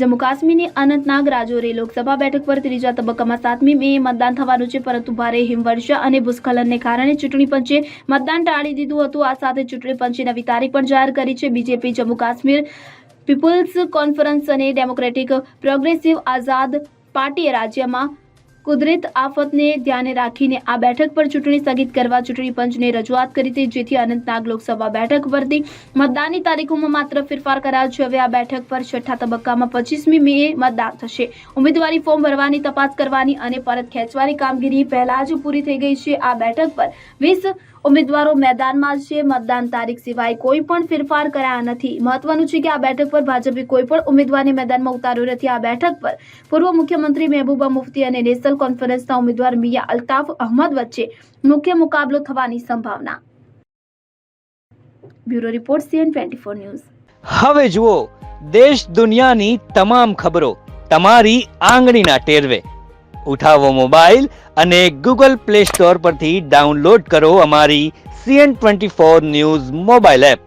જમ્મુ કાશ્મીરની અનંતનાગ રાજૌરી લોકસભા બેઠક પર ત્રીજા તબક્કામાં સાતમી મે મતદાન થવાનું છે, પરંતુ ભારે હિમવર્ષા અને ભૂસ્ખલનને કારણે ચૂંટણી પંચે મતદાન ટાળી દીધું હતું. આ સાથે ચૂંટણી પંચે નવી તારીખ પણ જાહેર કરી છે. BJP Jammu Kashmir Peoples Conference અને ડેમોક્રેટિક પ્રોગ્રેસિવ આઝાદ પાર્ટીએ રાજ્યમાં કુદરત આફતને ધ્યાને રાખીને આ બેઠક પર ચૂંટણી સ્થગિત કરવા ચૂંટણી પંચને રજૂઆત કરી હતી, જેથી અનંતનાગ લોકસભા બેઠક પરથી મતદાનની તારીખોમાં માત્ર ફેરફાર કરાયો છે. હવે આ બેઠક પર છઠ્ઠા તબક્કામાં પચીસમી મે મતદાન થશે. ઉમેદવારી ફોર્મ ભરવાની તપાસ કરવાની અને પરત ખેંચવાની કામગીરી પહેલા જ પૂરી થઈ ગઈ છે. આ બેઠક પર વીસ ઉમેદવારો મેદાનમાં છે. મતદાન તારીખ સિવાય કોઈ પણ ફેરફાર કરાયા નથી. મહત્વનું છે કે આ બેઠક પર ભાજપે કોઈ પણ ઉમેદવારને મેદાનમાં ઉતાર્યો નથી. આ બેઠક પર પૂર્વ મુખ્યમંત્રી મહેબૂબા મુફ્તી અને નેશનલ કોન્ફરન્સના ઉમેદવાર મિયા અલ્તાફ અહમદ વચ્ચે મુખ્ય મુકાબલો થવાની સંભાવના. Bureau report CN twenty four news. હવે જુઓ, દેશ દુનિયાની તમામ ખબરો તમારી આંગળીના ટેરવે. ઉઠાવો મોબાઈલ અને ગૂગલ પ્લે સ્ટોર પરથી ડાઉનલોડ કરો અમારી CN twenty four news mobile app.